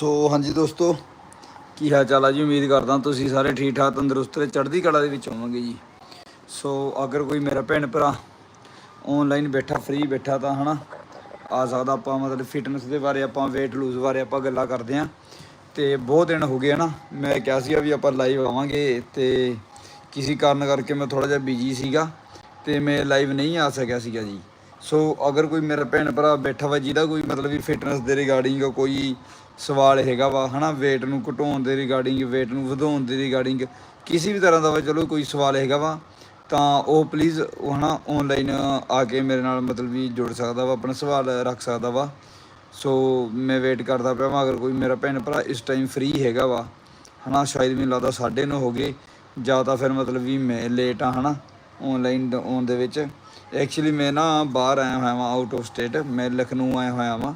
ਸੋ ਹਾਂਜੀ ਦੋਸਤੋ, ਕੀ ਹਾਲ ਚਾਲ ਆ ਜੀ? ਉਮੀਦ ਕਰਦਾ ਤੁਸੀਂ ਸਾਰੇ ਠੀਕ ਠਾਕ ਤੰਦਰੁਸਤ ਤੇ ਚੜ੍ਹਦੀ ਕਲਾ ਦੇ ਵਿੱਚ ਹੋਵੋਗੇ ਜੀ। ਸੋ ਅਗਰ ਕੋਈ ਮੇਰਾ ਭੈਣ ਭਰਾ ਆਨਲਾਈਨ ਬੈਠਾ ਫ੍ਰੀ ਬੈਠਾ ਤਾਂ ਹਨਾ, ਆ ਸਕਦਾ ਆਪਾਂ ਮਤਲਬ ਫਿਟਨੈਸ ਦੇ ਬਾਰੇ ਆਪਾਂ, weight lose ਬਾਰੇ ਆਪਾਂ ਗੱਲਾਂ ਕਰਦੇ ਆਂ ਤੇ ਬਹੁਤ ਦਿਨ ਹੋ ਗਏ ਹਨਾ, ਮੈਂ ਕਿਹਾ ਸੀਗਾ ਵੀ ਆਪਾਂ ਲਾਈਵ ਆਵਾਂਗੇ ਤੇ ਕਿਸੇ ਕਾਰਨ ਕਰਕੇ ਮੈਂ ਥੋੜਾ ਜਿਹਾ ਬਿਜ਼ੀ ਸੀਗਾ ਤੇ ਮੈਂ ਲਾਈਵ ਨਹੀਂ ਆ ਸਕਿਆ ਸੀਗਾ ਜੀ। ਸੋ ਅਗਰ ਕੋਈ ਮੇਰਾ ਭੈਣ ਭਰਾ ਬੈਠਾ ਵਾ ਜਿਹਦਾ ਕੋਈ ਮਤਲਬ ਵੀ ਫਿਟਨੈਸ ਦੇ ਰਿਗਾਰਡਿੰਗ ਕੋਈ ਸਵਾਲ ਹੈਗਾ ਵਾ, ਹਨਾ, weight ਨੂੰ ਘਟਾਉਣ ਦੇ ਰਿਗਾਰਡਿੰਗ weight ਨੂੰ ਵਧਾਉਣ ਦੇ ਰਿਗਾਰਡਿੰਗ ਕਿਸੇ ਵੀ ਤਰ੍ਹਾਂ ਦਾ ਵਾ, ਚਲੋ ਕੋਈ ਸਵਾਲ ਹੈਗਾ ਵਾ, ਤਾਂ ਉਹ ਪਲੀਜ਼ ਉਹ, ਹਨਾ ਆਨਲਾਈਨ ਆ ਕੇ ਮੇਰੇ ਨਾਲ ਮਤਲਬ ਵੀ ਜੁੜ ਸਕਦਾ ਵਾ, ਆਪਣਾ ਸਵਾਲ ਰੱਖ ਸਕਦਾ ਵਾ। ਸੋ ਮੈਂ ਵੇਟ ਕਰਦਾ ਪਿਆ ਵਾਂ, ਅਗਰ ਕੋਈ ਮੇਰਾ ਭੈਣ ਭਰਾ ਇਸ ਟਾਈਮ ਫ੍ਰੀ ਹੈਗਾ ਵਾ, ਹਨਾ, ਸ਼ਾਇਦ ਮੈਨੂੰ ਲੱਗਦਾ 9:30 ਹੋ ਗਏ, ਜਾਂ ਤਾਂ ਫਿਰ ਮਤਲਬ ਵੀ ਮੈਂ ਲੇਟ ਆ, ਹਨਾ ਆਨਲਾਈਨ ਆਉਣ ਦੇ ਵਿੱਚ। ਐਕਚੁਅਲੀ ਮੈਂ ਨਾ ਬਾਹਰ ਆਇਆ ਹੋਇਆ ਵਾਂ ਆਊਟ ਆਫ ਸਟੇਟ ਮੈਂ ਲਖਨਊ ਆਇਆ ਹੋਇਆ ਵਾਂ,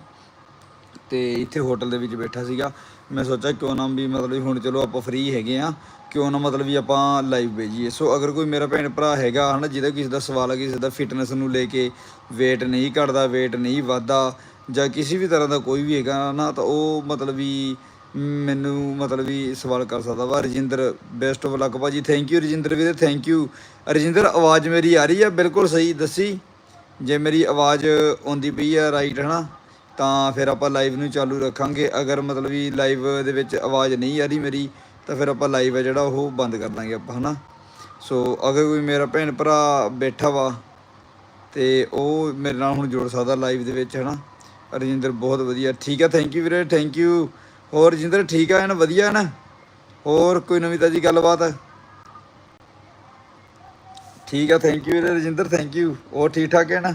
ਤੇ ਇੱਥੇ ਹੋਟਲ ਦੇ ਵਿੱਚ ਬੈਠਾ ਸੀਗਾ। ਮੈਂ ਸੋਚਿਆ ਕਿਉਂ ਨਾ ਵੀ ਮਤਲਬ ਹੁਣ ਚਲੋ ਆਪਾਂ ਫ੍ਰੀ ਹੈਗੇ ਆ, ਕਿਉਂ ਨਾ ਮਤਲਬ ਵੀ ਆਪਾਂ ਲਾਈਵ ਭੇਜੀਏ ਸੋ ਅਗਰ ਕੋਈ ਮੇਰਾ ਭੈਣ ਭਰਾ ਹੈਗਾ, ਹਨਾ, ਜਿਹਦਾ ਕਿਸੇ ਦਾ ਸਵਾਲ ਹੈ ਕਿਸੇ ਦਾ ਫਿਟਨੈਸ ਨੂੰ ਲੈ ਕੇ weight ਨਹੀਂ ਘਟਦਾ, weight ਨਹੀਂ ਵੱਧਦਾ, ਜਾਂ ਕਿਸੇ ਵੀ ਤਰ੍ਹਾਂ ਦਾ ਕੋਈ ਵੀ ਹੈਗਾ ਨਾ, ਤਾਂ ਉਹ ਮਤਲਬ ਵੀ ਮੈਨੂੰ ਮਤਲਬ ਵੀ ਸਵਾਲ ਕਰ ਸਕਦਾ ਵਾ, ਰਜਿੰਦਰ ਬੈਸਟ ਆਫ ਲੱਕ ਭਾਜੀ ਥੈਂਕ ਯੂ ਰਜਿੰਦਰ ਵੀਰੇ ਥੈਂਕ ਯੂ ਰਜਿੰਦਰ, ਆਵਾਜ਼ ਮੇਰੀ ਆ ਰਹੀ ਆ, ਬਿਲਕੁਲ ਸਹੀ, ਦੱਸੀ। ਜੇ ਮੇਰੀ ਆਵਾਜ਼ ਆਉਂਦੀ ਪਈ ਆ ਰਾਈਟ ਹਨਾ, ਤਾਂ ਫਿਰ ਆਪਾਂ ਲਾਈਵ ਨੂੰ ਚਾਲੂ ਰੱਖਾਂਗੇ। ਅਗਰ ਮਤਲਬ ਵੀ ਲਾਈਵ ਦੇ ਵਿੱਚ ਆਵਾਜ਼ ਨਹੀਂ ਆ ਰਹੀ ਮੇਰੀ, ਤਾਂ ਫਿਰ ਆਪਾਂ ਲਾਈਵ ਹੈ ਜਿਹੜਾ ਉਹ ਬੰਦ ਕਰ ਦਾਂਗੇ ਆਪਾਂ, ਹਨਾ। ਸੋ ਅਗਰ ਕੋਈ ਮੇਰਾ ਭੈਣ ਭਰਾ ਬੈਠਾ ਵਾ, ਤੇ ਉਹ ਮੇਰੇ ਨਾਲ ਹੁਣ ਜੁੜ ਸਕਦਾ ਲਾਈਵ ਦੇ ਵਿੱਚ, ਹਨਾ। ਰਜਿੰਦਰ, ਬਹੁਤ ਵਧੀਆ। ਠੀਕ ਆ ਥੈਂਕ ਯੂ ਵੀਰੇ ਥੈਂਕ ਯੂ ਹੋਰ ਰਜਿੰਦਰ ਠੀਕ ਆ ਐਨ ਵਧੀਆ ਨਾ ਹੋਰ ਕੋਈ ਨਵੀਂ ਤਾਜੀ ਗੱਲਬਾਤ? ਠੀਕ ਆ thank you Rajinder thank you ਹੋਰ ਠੀਕ ਠਾਕ ਹੈ ਨਾ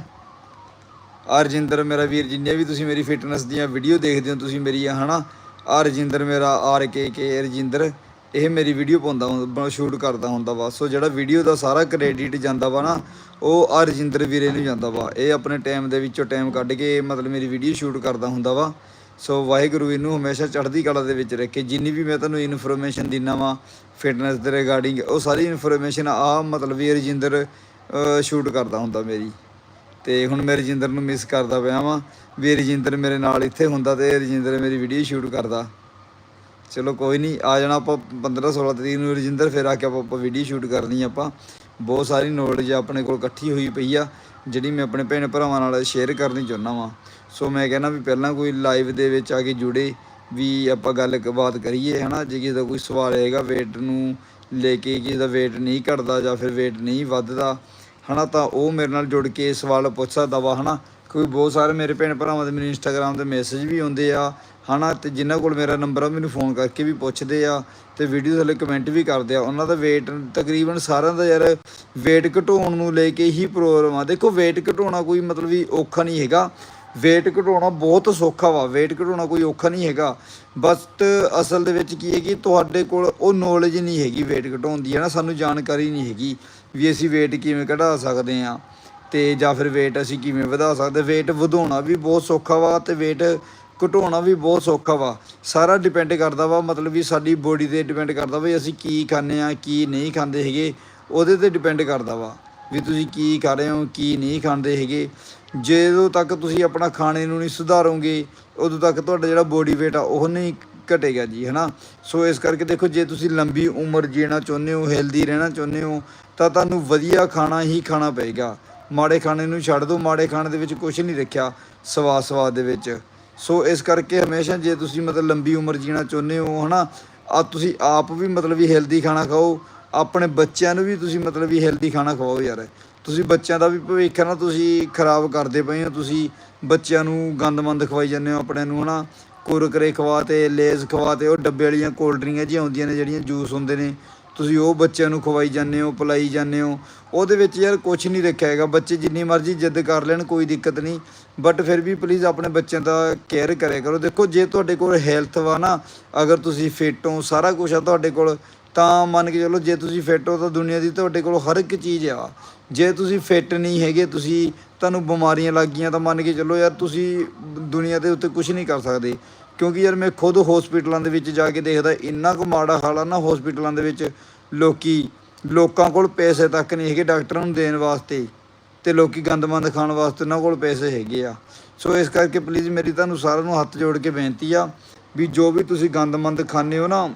ਆ ਰਜਿੰਦਰ ਮੇਰਾ ਵੀਰ, ਜਿੰਨੇ ਵੀ ਤੁਸੀਂ ਮੇਰੀ ਫਿਟਨੈਸ ਦੀਆਂ ਵੀਡੀਓ ਦੇਖਦੇ ਹੋ, ਤੁਸੀਂ ਮੇਰੀ ਹਨਾ? ਆ ਰਜਿੰਦਰ ਮੇਰਾ ਆਰ ਕੇ ਕੇ ਰਜਿੰਦਰ। ਇਹ ਮੇਰੀ ਵੀਡੀਓ ਪਾਉਂਦਾ ਹੁੰਦਾ ਸ਼ੂਟ ਕਰਦਾ ਹੁੰਦਾ ਵਾ। ਸੋ ਜਿਹੜਾ ਵੀਡੀਓ ਦਾ ਸਾਰਾ ਕ੍ਰੈਡਿਟ ਜਾਂਦਾ ਵਾ ਨਾ, ਉਹ ਆ ਰਜਿੰਦਰ ਵੀਰੇ ਨੂੰ ਜਾਂਦਾ ਵਾ। ਇਹ ਆਪਣੇ ਟਾਈਮ ਦੇ ਵਿੱਚੋਂ ਟਾਈਮ ਕੱਢ ਕੇ, ਮਤਲਬ ਮੇਰੀ ਵੀਡੀਓ ਸ਼ੂਟ ਕਰਦਾ ਹੁੰਦਾ ਵਾ। ਸੋ ਵਾਹਿਗੁਰੂ ਇਹਨੂੰ ਹਮੇਸ਼ਾ ਚੜ੍ਹਦੀ ਕਲਾ ਦੇ ਵਿੱਚ ਰੱਖੇ। ਜਿੰਨੀ ਵੀ ਮੈਂ ਤੁਹਾਨੂੰ ਇਨਫੋਰਮੇਸ਼ਨ ਦਿੰਨਾ ਵਾਂ ਫਿਟਨੈਸ ਦੇ ਰਿਗਾਰਡਿੰਗ ਉਹ ਸਾਰੀ ਇਨਫੋਰਮੇਸ਼ਨ ਆ ਮਤਲਬ ਵੀ ਰਜਿੰਦਰ ਸ਼ੂਟ ਕਰਦਾ ਹੁੰਦਾ ਮੇਰੀ। ਤੇ ਹੁਣ ਮੈਂ ਰਜਿੰਦਰ ਨੂੰ ਮਿਸ ਕਰਦਾ ਪਿਆ ਵਾਂ। ਵੀ ਰਜਿੰਦਰ ਮੇਰੇ ਨਾਲ ਇੱਥੇ ਹੁੰਦਾ ਤੇ ਰਜਿੰਦਰ ਮੇਰੀ ਵੀਡੀਓ ਸ਼ੂਟ ਕਰਦਾ। ਚਲੋ ਕੋਈ ਨਹੀਂ, ਆ ਜਾਣਾ ਆਪਾਂ 15 16 ਤਰੀਕ ਨੂੰ ਰਜਿੰਦਰ, ਫਿਰ ਆ ਕੇ ਆਪਾਂ ਵੀਡੀਓ ਸ਼ੂਟ ਕਰਨੀ ਆ ਆਪਾਂ। ਬਹੁਤ ਸਾਰੀ ਨੌਲੇਜ ਆਪਣੇ ਕੋਲ ਇਕੱਠੀ ਹੋਈ ਪਈ ਆ, ਜਿਹੜੀ ਮੈਂ ਆਪਣੇ ਭੈਣ ਭਰਾਵਾਂ ਨਾਲ ਸ਼ੇਅਰ ਕਰਨੀ ਚਾਹੁੰਦਾ ਵਾਂ। ਸੋ ਮੈਂ ਕਹਿੰਦਾ ਵੀ ਪਹਿਲਾਂ ਕੋਈ ਲਾਈਵ ਦੇ ਵਿੱਚ ਆ ਕੇ ਜੁੜੇ, ਵੀ ਆਪਾਂ ਗੱਲ ਬਾਤ ਕਰੀਏ, ਹਨਾ? ਜੇ ਕਿਸੇ ਦਾ ਕੋਈ ਸਵਾਲ ਹੈਗਾ, weight ਨੂੰ ਲੈ ਕੇ ਕਿਸੇ ਦਾ weight ਨਹੀਂ ਘਟਦਾ ਜਾਂ ਫਿਰ weight ਨਹੀਂ ਵੱਧਦਾ, ਹਨਾ? ਤਾਂ ਉਹ ਮੇਰੇ ਨਾਲ ਜੁੜ ਕੇ ਸਵਾਲ ਪੁੱਛ ਸਕਦਾ ਵਾ, ਹਨਾ? ਕਿਉਂਕਿ ਬਹੁਤ ਸਾਰੇ ਮੇਰੇ ਭੈਣ ਭਰਾਵਾਂ ਦੇ ਮੇਰੇ ਇੰਸਟਾਗ੍ਰam ਤੇ ਮੈਸੇਜ ਵੀ ਆਉਂਦੇ ਆ, ਹਨਾ? ਤੇ ਜਿਨ੍ਹਾਂ ਕੋਲ ਮੇਰਾ ਨੰਬਰ ਆ, ਮੈਨੂੰ ਫੋਨ ਕਰਕੇ ਵੀ ਪੁੱਛਦੇ ਆ ਤੇ ਵੀਡੀਓ ਥੱਲੇ ਕਮੈਂਟ ਵੀ ਕਰਦੇ ਆ। ਉਹਨਾਂ ਦਾ weight ਤਕਰੀਬਨ ਸਾਰਿਆਂ ਦਾ ਯਾਰ weight ਘਟਾਉਣ ਨੂੰ ਲੈ ਕੇ ਹੀ ਪ੍ਰੋਬਲਮ ਆ। ਦੇਖੋ, weight ਘਟਾਉਣਾ ਕੋਈ ਮਤਲਬ ਵੀ ਔਖਾ ਨਹੀਂ ਹੈਗਾ। Weight ਘਟਾਉਣਾ ਬਹੁਤ ਸੌਖਾ ਵਾ, weight ਘਟਾਉਣਾ ਕੋਈ ਔਖਾ ਨਹੀਂ ਹੈਗਾ। ਬਸ ਅਸਲ ਦੇ ਵਿੱਚ ਕੀ ਹੈ ਕਿ ਤੁਹਾਡੇ ਕੋਲ ਉਹ ਨੌਲੇਜ ਨਹੀਂ ਹੈਗੀ weight ਘਟਾਉਣ ਦੀ, ਹੈ ਨਾ? ਸਾਨੂੰ ਜਾਣਕਾਰੀ ਨਹੀਂ ਹੈਗੀ ਵੀ ਅਸੀਂ weight ਕਿਵੇਂ ਘਟਾ ਸਕਦੇ ਆ ਤੇ ਜਾਂ ਫਿਰ weight ਅਸੀਂ ਕਿਵੇਂ ਵਧਾ ਸਕਦੇ। weight ਵਧਾਉਣਾ ਵੀ ਬਹੁਤ ਸੌਖਾ ਵਾ ਤੇ weight ਘਟਾਉਣਾ ਵੀ ਬਹੁਤ ਸੌਖਾ ਵਾ। ਸਾਰਾ ਡਿਪੈਂਡ ਕਰਦਾ ਵਾ, ਮਤਲਬ ਵੀ ਸਾਡੀ ਬੋਡੀ ਤੇ ਡਿਪੈਂਡ ਕਰਦਾ ਵੀ ਅਸੀਂ ਕੀ ਖਾਂਦੇ ਆ ਕੀ ਨਹੀਂ ਖਾਂਦੇ ਹੈਗੇ। ਉਹਦੇ ਤੇ ਡਿਪੈਂਡ ਕਰਦਾ ਵਾ ਵੀ ਤੁਸੀਂ ਕੀ ਖਾ ਰਹੇ ਹੋ, ਕੀ ਨਹੀਂ ਖਾਂਦੇ ਹੈਗੇ। ਜਦੋਂ ਤੱਕ ਤੁਸੀਂ ਆਪਣਾ ਖਾਣੇ ਨੂੰ ਨਹੀਂ ਸੁਧਾਰੋਗੇ, ਉਦੋਂ ਤੱਕ ਤੁਹਾਡਾ ਜਿਹੜਾ ਬੋਡੀ weight ਆ, ਉਹ ਨਹੀਂ ਘਟੇਗਾ ਜੀ, ਹਨਾ? ਸੋ ਇਸ ਕਰਕੇ ਦੇਖੋ, ਜੇ ਤੁਸੀਂ ਲੰਬੀ ਉਮਰ ਜੀਣਾ ਚਾਹੁੰਦੇ ਹੋ ਹੈਲਦੀ ਰਹਿਣਾ ਚਾਹੁੰਦੇ ਹੋ, ਤਾਂ ਤੁਹਾਨੂੰ ਵਧੀਆ ਖਾਣਾ ਹੀ ਖਾਣਾ ਪਏਗਾ। ਮਾੜੇ ਖਾਣੇ ਨੂੰ ਛੱਡ ਦਿਓ, ਮਾੜੇ ਖਾਣੇ ਦੇ ਵਿੱਚ ਕੁਝ ਨਹੀਂ ਰੱਖਿਆ, ਸਵਾਦ ਸਵਾਦ ਦੇ ਵਿੱਚ। ਸੋ ਇਸ ਕਰਕੇ ਹਮੇਸ਼ਾ ਜੇ ਤੁਸੀਂ ਮਤਲਬ ਲੰਬੀ ਉਮਰ ਜੀਣਾ ਚਾਹੁੰਦੇ ਹੋ, ਹਨਾ, ਆ ਤੁਸੀਂ ਆਪ ਵੀ ਮਤਲਬ ਵੀ ਹੈਲਦੀ ਖਾਣਾ ਖਾਓ, ਆਪਣੇ ਬੱਚਿਆਂ ਨੂੰ ਵੀ ਤੁਸੀਂ ਮਤਲਬ ਵੀ ਹੈਲਦੀ ਖਾਣਾ ਖਵਾਓ ਯਾਰ। ਤੁਸੀਂ ਬੱਚਿਆਂ ਦਾ ਵੀ ਭਵਿੱਖ ਹੈ ਨਾ, ਤੁਸੀਂ ਖਰਾਬ ਕਰਦੇ ਪਏ ਹੋ, ਤੁਸੀਂ ਬੱਚਿਆਂ ਨੂੰ ਗੰਦਮੰਦ ਖਵਾਈ ਜਾਂਦੇ ਹੋ ਆਪਣੇ ਨੂੰ, ਹਨਾ? ਕੁਰਕਰੇ ਖਵਾ ਤੇ, ਲੇਜ਼ ਖਵਾ ਤੇ, ਉਹ ਡੱਬੇ ਵਾਲੀਆਂ ਕੋਲਡ ਡਰਿੰਕਾਂ ਜੀ ਆਉਂਦੀਆਂ ਨੇ, ਜਿਹੜੀਆਂ ਜੂਸ ਹੁੰਦੇ ਨੇ। ਤੁਸੀਂ ਉਹ ਬੱਚਿਆਂ ਨੂੰ ਖਵਾਈ ਜਾਂਦੇ ਹੋ, ਪਿਲਾਈ ਜਾਂਦੇ ਹੋ। ਉਹਦੇ ਵਿੱਚ ਯਾਰ ਕੁਝ ਨਹੀਂ ਰੱਖਿਆ ਹੈਗਾ, ਬੱਚੇ ਜਿੰਨੀ ਮਰਜ਼ੀ ਜਿੱਦ ਕਰ ਲੈਣ, ਕੋਈ ਦਿੱਕਤ ਨਹੀਂ। ਬਟ ਫਿਰ ਵੀ ਪਲੀਜ਼ ਆਪਣੇ ਬੱਚਿਆਂ ਦਾ ਕੇਅਰ ਕਰਿਆ ਕਰੋ। ਦੇਖੋ, ਜੇ ਤੁਹਾਡੇ ਕੋਲ ਹੈਲਥ ਵਾ ਨਾ, ਅਗਰ ਤੁਸੀਂ ਫਿੱਟ ਹੋ, ਸਾਰਾ ਕੁਝ ਆ ਤੁਹਾਡੇ ਕੋਲ, ਤਾਂ ਮੰਨ ਕੇ ਚਲੋ ਜੇ ਤੁਸੀਂ ਫਿੱਟ ਹੋ, ਤਾਂ ਦੁਨੀਆ ਦੀ ਤੁਹਾਡੇ ਕੋਲ ਹਰ ਇੱਕ ਚੀਜ਼ ਆ। ਜੇ ਤੁਸੀਂ ਫਿੱਟ ਨਹੀਂ ਹੈਗੇ, ਤੁਸੀਂ ਤੁਹਾਨੂੰ ਬਿਮਾਰੀਆਂ ਲੱਗ ਗਈਆਂ ਤਾਂ ਮੰਨ ਕੇ ਚੱਲੋ ਯਾਰ ਤੁਸੀਂ ਦੁਨੀਆ ਦੇ ਉੱਤੇ ਕੁਝ ਨਹੀਂ ਕਰ ਸਕਦੇ। ਕਿਉਂਕਿ ਯਾਰ ਮੈਂ ਖੁਦ ਹਸਪੀਟਲਾਂ ਦੇ ਵਿੱਚ ਜਾ ਕੇ ਦੇਖਦਾ, ਇੰਨਾ ਕੁ ਮਾੜਾ ਹਾਲ ਆ ਨਾ ਹਸਪੀਟਲਾਂ ਦੇ ਵਿੱਚ, ਲੋਕੀ, ਲੋਕਾਂ ਕੋਲ ਪੈਸੇ ਤੱਕ ਨਹੀਂ ਹੈਗੇ ਡਾਕਟਰਾਂ ਨੂੰ ਦੇਣ ਵਾਸਤੇ ਤੇ ਲੋਕੀ ਗੰਦਮੰਦ ਖਾਣ ਵਾਸਤੇ ਉਹਨਾਂ ਕੋਲ ਪੈਸੇ ਹੈਗੇ ਆ। ਸੋ ਇਸ ਕਰਕੇ ਪਲੀਜ਼ ਮੇਰੀ ਤੁਹਾਨੂੰ ਸਾਰਿਆਂ ਨੂੰ ਹੱਥ ਜੋੜ ਕੇ ਬੇਨਤੀ ਆ ਵੀ ਜੋ ਵੀ ਤੁਸੀਂ ਗੰਦਮੰਦ ਖਾਂਦੇ ਹੋ ਨਾ,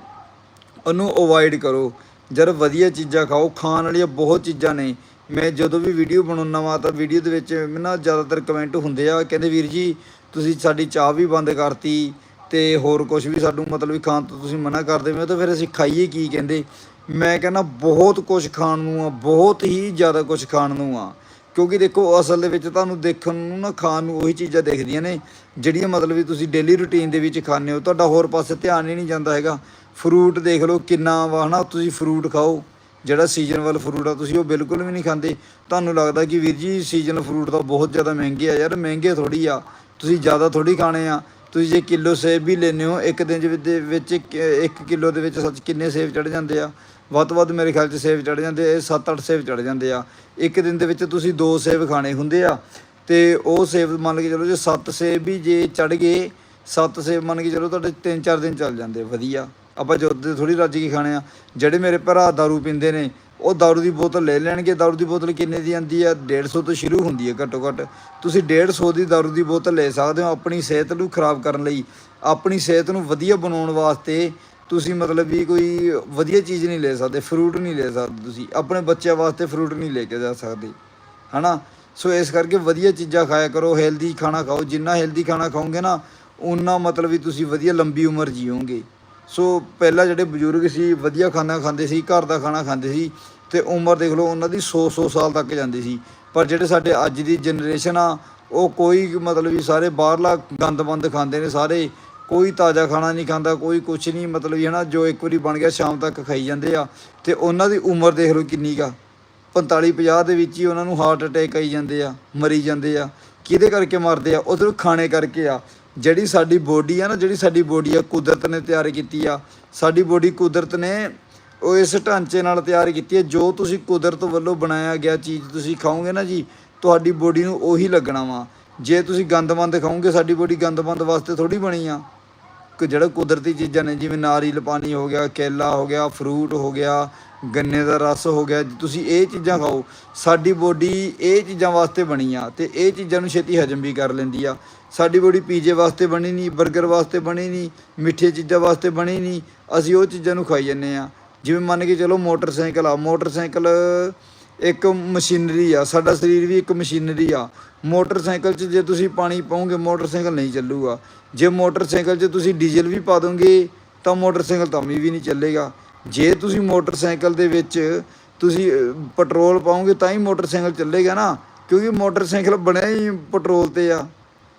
ਉਹਨੂੰ ਅਵੋਇਡ ਕਰੋ। ਜਦ ਵਧੀਆ ਚੀਜ਼ਾਂ ਖਾਓ, ਖਾਣ ਵਾਲੀਆਂ ਬਹੁਤ ਚੀਜ਼ਾਂ ਨੇ। ਮੈਂ ਜਦੋਂ ਵੀ ਵੀਡੀਓ ਬਣਾਉਣਾ ਵਾ ਤਾਂ ਵੀਡੀਓ ਦੇ ਵਿੱਚ ਨਾ ਜ਼ਿਆਦਾਤਰ ਕਮੈਂਟ ਹੁੰਦੇ ਆ, ਕਹਿੰਦੇ ਵੀਰ ਜੀ, ਤੁਸੀਂ ਸਾਡੀ ਚਾਹ ਵੀ ਬੰਦ ਕਰਤੀ ਤੇ ਹੋਰ ਕੁਝ ਵੀ ਸਾਨੂੰ ਮਤਲਬ ਵੀ ਖਾਣ ਤੋਂ ਤੁਸੀਂ ਮਨਾ ਕਰਦੇ ਹੋ ਤਾਂ ਫਿਰ ਅਸੀਂ ਖਾਈਏ ਕੀ ਕਹਿੰਦੇ? ਮੈਂ ਕਹਿੰਦਾ ਬਹੁਤ ਕੁਝ ਖਾਣ ਨੂੰ ਆ, ਬਹੁਤ ਹੀ ਜ਼ਿਆਦਾ ਕੁਝ ਖਾਣ ਨੂੰ ਆ। ਕਿਉਂਕਿ ਦੇਖੋ ਅਸਲ ਦੇ ਵਿੱਚ ਤੁਹਾਨੂੰ ਦੇਖਣ ਨੂੰ ਨਾ ਖਾਣ ਨੂੰ ਉਹੀ ਚੀਜ਼ਾਂ ਦਿਖਦੀਆਂ ਨੇ, ਜਿਹੜੀਆਂ ਮਤਲਬ ਵੀ ਤੁਸੀਂ ਡੇਲੀ ਰੁਟੀਨ ਦੇ ਵਿੱਚ ਖਾਂਦੇ ਹੋ। ਤੁਹਾਡਾ ਹੋਰ ਪਾਸੇ ਧਿਆਨ ਹੀ ਨਹੀਂ ਜਾਂਦਾ ਹੈਗਾ। ਫਰੂਟ ਦੇਖ ਲਓ ਕਿੰਨਾ ਵਾ ਹਨਾ, ਤੁਸੀਂ ਫਰੂਟ ਖਾਓ। ਜਿਹੜਾ ਸੀਜ਼ਨਲ ਫਰੂਟ ਆ, ਤੁਸੀਂ ਉਹ ਬਿਲਕੁਲ ਵੀ ਨਹੀਂ ਖਾਂਦੇ। ਤੁਹਾਨੂੰ ਲੱਗਦਾ ਕਿ ਵੀਰ ਜੀ ਸੀਜ਼ਨਲ ਫਰੂਟ ਤਾਂ ਬਹੁਤ ਜ਼ਿਆਦਾ ਮਹਿੰਗੇ ਆ। ਯਾਰ, ਮਹਿੰਗੇ ਥੋੜੀ ਆ। ਤੁਸੀਂ ਜ਼ਿਆਦਾ ਥੋੜੀ ਖਾਣੇ ਆ। ਤੁਸੀਂ ਜੇ ਕਿਲੋ ਸੇਬ ਵੀ ਲੈਨੇ ਹੋ, ਇੱਕ ਦਿਨ ਦੇ ਵਿੱਚ- ਵਿੱਚ 1 ਕਿਲੋ ਦੇ ਵਿੱਚ ਸੱਚ ਕਿੰਨੇ ਸੇਬ ਚੜ ਜਾਂਦੇ ਆ। ਵੱਧ ਤੋਂ ਵੱਧ ਮੇਰੇ ਖਿਆਲ 'ਚ ਸੇਬ ਚੜ ਜਾਂਦੇ ਆ 7-8 ਸੇਬ ਚੜ ਜਾਂਦੇ ਆ। ਇੱਕ ਦਿਨ ਦੇ ਵਿੱਚ ਤੁਸੀਂ ਦੋ ਸੇਬ ਖਾਣੇ ਹੁੰਦੇ ਆ। ਤੇ ਉਹ ਸੇਬ ਮੰਨ ਕੇ ਚਲੋ ਜੇ 7 ਸੇਬ ਵੀ ਜੇ ਚੜ ਗਏ 7 ਸੇਬ ਮੰਨ ਕੇ ਚਲੋ ਤੁਹਾਡੇ 3-4 ਦਿਨ ਚੱਲ ਜਾਂਦੇ ਵਧੀਆ। ਆਪਾਂ ਜੋਦੇ ਥੋੜੀ ਰੱਜ ਕੇ ਖਾਣੇ ਆ ਜਿਹੜੇ ਮੇਰੇ ਭਰਾ दारू ਪੀਂਦੇ ਨੇ ਉਹ दारू ਦੀ ਬੋਤਲ ਲੈ ਲੈਣਗੇ दारू ਦੀ ਬੋਤਲ ਕਿੰਨੇ ਦੀ ਆਂਦੀ ਆ 150 ਤੋਂ ਸ਼ੁਰੂ ਹੁੰਦੀ ਹੈ ਘੱਟੋ ਘੱਟ ਤੁਸੀਂ 150 ਦੀ दारू ਦੀ ਬੋਤਲ ਲੈ ਸਕਦੇ ਹੋ ਆਪਣੀ ਸਿਹਤ ਨੂੰ ਖਰਾਬ ਕਰਨ ਲਈ ਆਪਣੀ ਸਿਹਤ ਨੂੰ ਵਧੀਆ ਬਣਾਉਣ ਵਾਸਤੇ ਤੁਸੀਂ ਮਤਲਬ ਵੀ ਕੋਈ ਵਧੀਆ ਚੀਜ਼ ਨਹੀਂ ਲੈ ਸਕਦੇ ਫਰੂਟ ਨਹੀਂ ਲੈ ਸਕਦੇ ਤੁਸੀਂ ਆਪਣੇ ਬੱਚਿਆਂ ਵਾਸਤੇ ਫਰੂਟ ਨਹੀਂ ਲੈ ਕੇ ਜਾ ਸਕਦੇ ਹਨਾ ਸੋ ਇਸ ਕਰਕੇ ਵਧੀਆ ਚੀਜ਼ਾਂ ਖਾਇਆ ਕਰੋ ਹੈਲਦੀ ਖਾਣਾ ਖਾਓ ਜਿੰਨਾ ਹੈਲਦੀ ਖਾਣਾ ਖਾਓਗੇ ਨਾ ਉਨਾ ਮਤਲਬ ਵੀ ਤੁਸੀਂ ਵਧੀਆ ਲੰਬੀ ਉਮਰ ਜੀਓਗੇ ਸੋ ਪਹਿਲਾਂ ਜਿਹੜੇ ਬਜ਼ੁਰਗ ਸੀ, ਵਧੀਆ ਖਾਣਾ ਖਾਂਦੇ ਸੀ, ਘਰ ਦਾ ਖਾਣਾ ਖਾਂਦੇ ਸੀ ਤੇ ਉਮਰ ਦੇਖ ਲਓ ਉਹਨਾਂ ਦੀ 100-100 ਸਾਲ ਤੱਕ ਜਾਂਦੀ ਸੀ। ਪਰ ਜਿਹੜੇ ਸਾਡੇ ਅੱਜ ਦੀ ਜਨਰੇਸ਼ਨ ਆ, ਉਹ ਕੋਈ ਮਤਲਬ ਵੀ ਸਾਰੇ ਬਾਹਰਲਾ ਗੰਦਮੰਦ ਖਾਂਦੇ ਨੇ ਸਾਰੇ। ਕੋਈ ਤਾਜ਼ਾ ਖਾਣਾ ਨਹੀਂ ਖਾਂਦਾ, ਕੋਈ ਕੁਛ ਨਹੀਂ, ਮਤਲਬ ਵੀ ਨਾ ਜੋ ਇੱਕ ਵਾਰੀ ਬਣ ਗਿਆ, ਸ਼ਾਮ ਤੱਕ ਖਾਈ ਜਾਂਦੇ ਆ। ਤੇ ਉਹਨਾਂ ਦੀ ਉਮਰ ਦੇਖ ਲਓ ਕਿੰਨੀ ਕਾ 45 50 ਦੇ ਵਿੱਚ ਹੀ ਉਹਨਾਂ ਨੂੰ ਹਾਰਟ ਅਟੈਕ ਆਈ ਜਾਂਦੇ ਆ, ਮਰੀ ਜਾਂਦੇ ਆ। ਕਿਹਦੇ ਕਰਕੇ ਮਰਦੇ ਆ? ਉਧਰ ਖਾਣੇ ਕਰਕੇ ਆ। ਜਿਹੜੀ ਸਾਡੀ ਬੋਡੀ ਆ ਨਾ, ਜਿਹੜੀ ਸਾਡੀ ਬੋਡੀ ਆ, ਕੁਦਰਤ ਨੇ ਤਿਆਰ ਕੀਤੀ ਆ। ਸਾਡੀ ਬੋਡੀ ਕੁਦਰਤ ਨੇ ਉਹ ਇਸ ਢਾਂਚੇ ਨਾਲ ਤਿਆਰ ਕੀਤੀ ਹੈ ਜੋ ਤੁਸੀਂ ਕੁਦਰਤ ਵੱਲੋਂ ਬਣਾਇਆ ਗਿਆ ਚੀਜ਼ ਤੁਸੀਂ ਖਾਓਗੇ ਨਾ ਜੀ, ਤੁਹਾਡੀ ਬੋਡੀ ਨੂੰ ਉਹੀ ਲੱਗਣਾ ਵਾ। ਜੇ ਤੁਸੀਂ ਗੰਦਮੰਦ ਖਾਓਗੇ, ਸਾਡੀ ਬੋਡੀ ਗੰਦਮੰਦ ਵਾਸਤੇ ਥੋੜੀ ਬਣੀ ਆ। ਕਿ ਜਿਹੜਾ ਕੁਦਰਤੀ ਚੀਜ਼ਾਂ ਨੇ, ਜਿਵੇਂ ਨਾਰੀਅਲ ਪਾਣੀ ਹੋ ਗਿਆ, ਕੇਲਾ ਹੋ ਗਿਆ ਫਰੂਟ ਹੋ ਗਿਆ, ਗੰਨੇ ਦਾ ਰਸ ਹੋ ਗਿਆ, ਤੁਸੀਂ ਇਹ ਚੀਜ਼ਾਂ ਖਾਓ। ਸਾਡੀ ਬੋਡੀ ਇਹ ਚੀਜ਼ਾਂ ਵਾਸਤੇ ਬਣੀ ਆ ਤੇ ਇਹ ਚੀਜ਼ਾਂ ਨੂੰ ਛੇਤੀ ਹਜਮ ਵੀ ਕਰ ਲੈਂਦੀ ਆ। ਸਾਡੀ ਬੋਡੀ ਪੀਜ਼ੇ ਵਾਸਤੇ ਬਣੀ ਨਹੀਂ 버ਗਰ ਵਾਸਤੇ ਬਣੀ ਨਹੀਂ ਮਿੱਠੇ ਚੀਜ਼ਾਂ ਵਾਸਤੇ ਬਣੀ ਨਹੀਂ, ਅਸੀਂ ਉਹ ਚੀਜ਼ਾਂ ਨੂੰ ਖਾਈ ਜੰਨੇ ਆ ਜਿਵੇਂ ਮੰਨ ਕੇ ਚਲੋ ਮੋਟਰਸਾਈਕਲ ਆ, ਮੋਟਰਸਾਈਕਲ ਇੱਕ ਮਸ਼ੀਨਰੀ ਆ, ਸਾਡਾ ਸਰੀਰ ਵੀ ਇੱਕ ਮਸ਼ੀਨਰੀ ਆ। ਮੋਟਰਸਾਈਕਲ 'ਚ ਜੇ ਤੁਸੀਂ ਪਾਣੀ ਪਾਓਗੇ ਮੋਟਰਸਾਈਕਲ ਨਹੀਂ ਚੱਲੂਗਾ। ਜੇ ਮੋਟਰਸਾਈਕਲ 'ਚ ਤੁਸੀਂ ਡੀਜ਼ਲ ਵੀ ਪਾ ਦੋਗੇ, ਤਾਂ ਮੋਟਰਸਾਈਕਲ ਤਾਂ ਵੀ ਨਹੀਂ ਚੱਲੇਗਾ। ਜੇ ਤੁਸੀਂ ਮੋਟਰਸਾਈਕਲ ਦੇ ਵਿੱਚ ਤੁਸੀਂ ਪੈਟਰੋਲ ਪਾਓਗੇ ਤਾਂ ਹੀ ਮੋਟਰਸਾਈਕਲ ਚੱਲੇਗਾ ਨਾ। ਕਿਉਂਕਿ ਮੋਟਰਸਾਈਕਲ ਬਣਿਆ ਹੀ ਪੈਟਰੋਲ ਤੇ ਆ।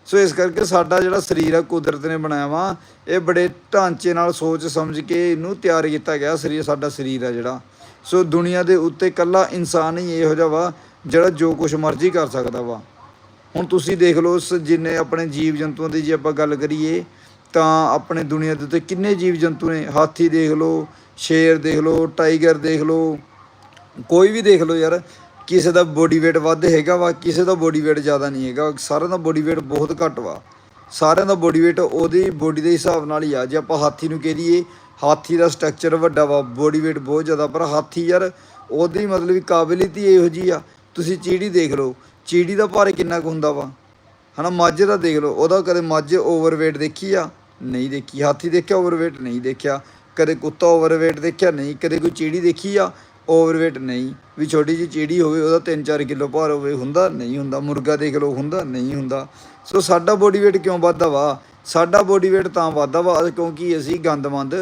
ਸੋ ਇਸ ਕਰਕੇ ਸਾਡਾ ਜਿਹੜਾ ਸਰੀਰ ਆ, ਕੁਦਰਤ ਨੇ ਬਣਾਇਆ ਵਾ, ਇਹ ਬੜੇ ਢਾਂਚੇ ਨਾਲ ਸੋਚ ਸਮਝ ਕੇ ਇਹਨੂੰ ਤਿਆਰ ਕੀਤਾ ਗਿਆ ਸਰੀਰ, ਸਾਡਾ ਸਰੀਰ ਆ ਜਿਹੜਾ। ਸੋ ਦੁਨੀਆ ਦੇ ਉੱਤੇ ਕੱਲਾ ਇਨਸਾਨ ਹੀ ਇਹੋ ਜਿਹਾ ਵਾ, ਜਿਹੜਾ ਜੋ ਕੁਝ ਮਰਜ਼ੀ ਕਰ ਸਕਦਾ ਵਾ। ਹੁਣ ਤੁਸੀਂ ਦੇਖ ਲਓ ਉਸ ਜਿੰਨੇ ਆਪਣੇ ਜੀਵ ਜੰਤੂਆਂ ਦੀ ਜੇ ਆਪਾਂ ਗੱਲ ਕਰੀਏ, ਤਾਂ ਆਪਣੇ ਦੁਨੀਆ ਦੇ ਉੱਤੇ ਕਿੰਨੇ ਜੀਵ ਜੰਤੂ ਨੇ? ਹਾਥੀ ਦੇਖ ਲਓ, ਸ਼ੇਰ ਦੇਖ ਲਓ, ਟਾਈਗਰ ਦੇਖ ਲਓ, ਕੋਈ ਵੀ ਦੇਖ ਲਓ ਯਾਰ ਕਿਸੇ ਦਾ ਬੋਡੀ weight ਵੱਧ ਹੈਗਾ ਵਾ, ਕਿਸੇ ਦਾ ਬੋਡੀ weight ਜ਼ਿਆਦਾ ਨਹੀਂ ਹੈਗਾ, ਸਾਰਿਆਂ ਦਾ ਬੋਡੀ weight ਬਹੁਤ ਘੱਟ ਵਾ। ਸਾਰਿਆਂ ਦਾ ਬੋਡੀ weight ਉਹਦੀ ਬੋਡੀ ਦੇ ਹਿਸਾਬ ਨਾਲ ਹੀ ਆ, ਜੇ ਆਪਾਂ ਹਾਥੀ ਨੂੰ ਕਹਿ ਦਈਏ, ਹਾਥੀ ਦਾ ਸਟਰਕਚਰ ਵੱਡਾ ਵਾ ਬੋਡੀ weight ਬਹੁਤ ਜ਼ਿਆਦਾ, ਪਰ ਹਾਥੀ ਯਾਰ ਉਹਦੀ ਮਤਲਬ ਕਾਬਲੀਅਤ ਹੀ ਇਹੋ ਜੀ ਆ। ਤੁਸੀਂ ਚੀੜੀ ਦੇਖ ਲਓ, ਚੀੜੀ ਦਾ ਭਾਰ ਕਿੰਨਾ ਕੁ ਹੁੰਦਾ ਵਾ? ਹਨਾ, ਮੱਝ ਦਾ ਦੇਖ ਲਓ, ਉਹਦਾ ਕਦੇ ਮੱਝ ਓਵਰਵੇਟ ਦੇਖੀ ਆ? ਨਹੀਂ ਦੇਖੀ। ਹਾਥੀ ਦੇਖਿਆ ਓਵਰਵੇਟ ਨਹੀਂ ਦੇਖਿਆ। ਕਦੇ ਕੁੱਤਾ ਓਵਰਵੇਟ ਦੇਖਿਆ? ਨਹੀਂ। ਕਦੇ ਕੋਈ ਚੀੜੀ ਦੇਖੀ ਆ? ਓਵਰਵੇਟ ਨਹੀਂ, ਵੀ ਛੋਟੀ ਜਿਹੀ ਚਿੜੀ ਹੋਵੇ ਉਹਦਾ 3-4 ਕਿਲੋ ਭਾਰ ਹੋਵੇ, ਹੁੰਦਾ ਨਹੀਂ ਹੁੰਦਾ, ਮੁਰਗਾ ਦੇਖ ਲਓ, ਹੁੰਦਾ ਨਹੀਂ ਹੁੰਦਾ। ਸੋ ਸਾਡਾ ਬੋਡੀ weight ਕਿਉਂ ਵੱਧਦਾ ਵਾ? ਸਾਡਾ ਬੋਡੀ weight ਤਾਂ ਵੱਧਦਾ ਵਾ, ਕਿਉਂਕਿ ਅਸੀਂ ਗੰਦਮੰਦ